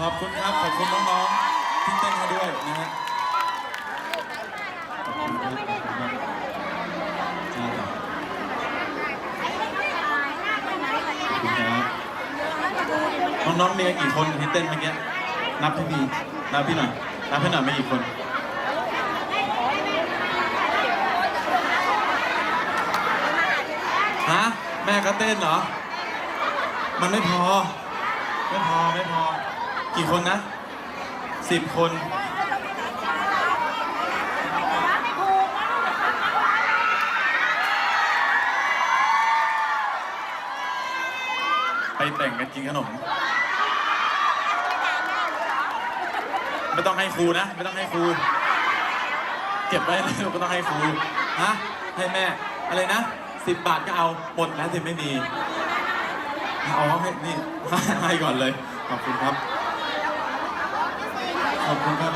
ขอบคุณครับ ขอบคุณน้องๆที่เต้นมาด้วยนะฮะขอบคุณครับน้องๆมีกี่คนที่เต้นเมื่อกี้นับให้พี่นับพี่หน่อยนับให้หน่อยมีกี่คนฮะแม่ก็เต้นเหรอ มันไม่พอ ไม่พอ ไม่พอ กี่คนนะสิบคนไปแต่งกันกินขนม ไม่ต้องให้ครูนะ ไม่ต้องให้ครู เก็บไว้เลยไม่ต้องให้ครูฮะให้แม่ อะไรนะสิบบาทก็เอาหมดแล้วสิไม่มี เอาให้นี่ให้ก่อนเลย ขอบคุณครับ ขอบคุณครับ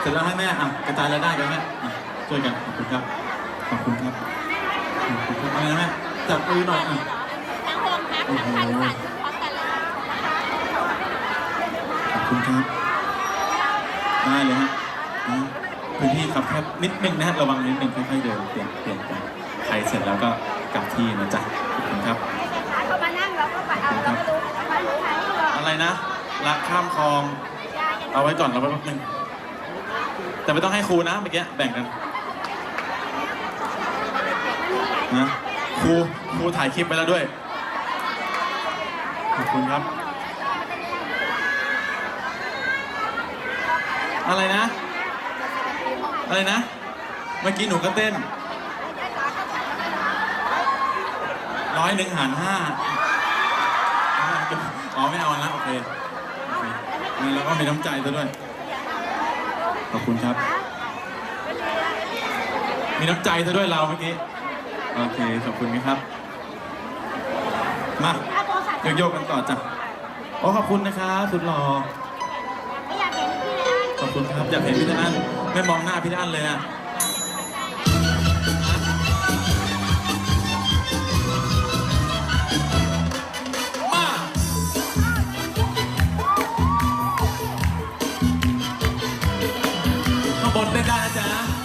เสร็จแล้วให้แม่อะกระจายรายได้กันแม่อะช่วยกัน ขอบคุณครับ ขอบคุณครับ ขอบคุณครับอะไรนะแม่จับมือหน่อยอะ ทั้งโฮมครับทั้งพันสันพร้อมกันเลย ขอบคุณครับ ได้เลยฮะอ่าพื้นที่ครับแคบนิดนึงนะฮะระวังนิดนึงค่อยๆเดินเปลี่ยนเปลี่ยนไปใครเสร็จแล้วก็กลับที่นะจ๊ะขอบคุณครับ เขามานั่งเราก็ไปเอาเราไม่รู้เราไม่รู้ใครหรอกอะไรนะรักข้ามคลอง เอาไว้ก่อนเราไว้แป๊บนึงแต่ไม่ต้องให้ครูนะเมื่อกี้แบ่งกันนะครูครูถ่ายคลิปไปแล้วด้วย ขอบคุณครับ อะไรนะ อะไรนะ เมื่อกี้หนูก็เต้น ร้อยหนึ่งหารห้าอ๋อไม่เอาแล้วโอเค นเราก็มีน้ำใจซะด้วย ขอบคุณครับ มีน้ำใจซะด้วยเราเมื่อกี้ โอเค ขอบคุณครับ มาโยกๆกันต่อจ้ะโอ้ขอบคุณนะครับสุดหล่อขอบคุณครับ อยากเห็นพี่ด้านไม่มองหน้าพี่ด้านเลยอะ I'm on detrás, ¿eh?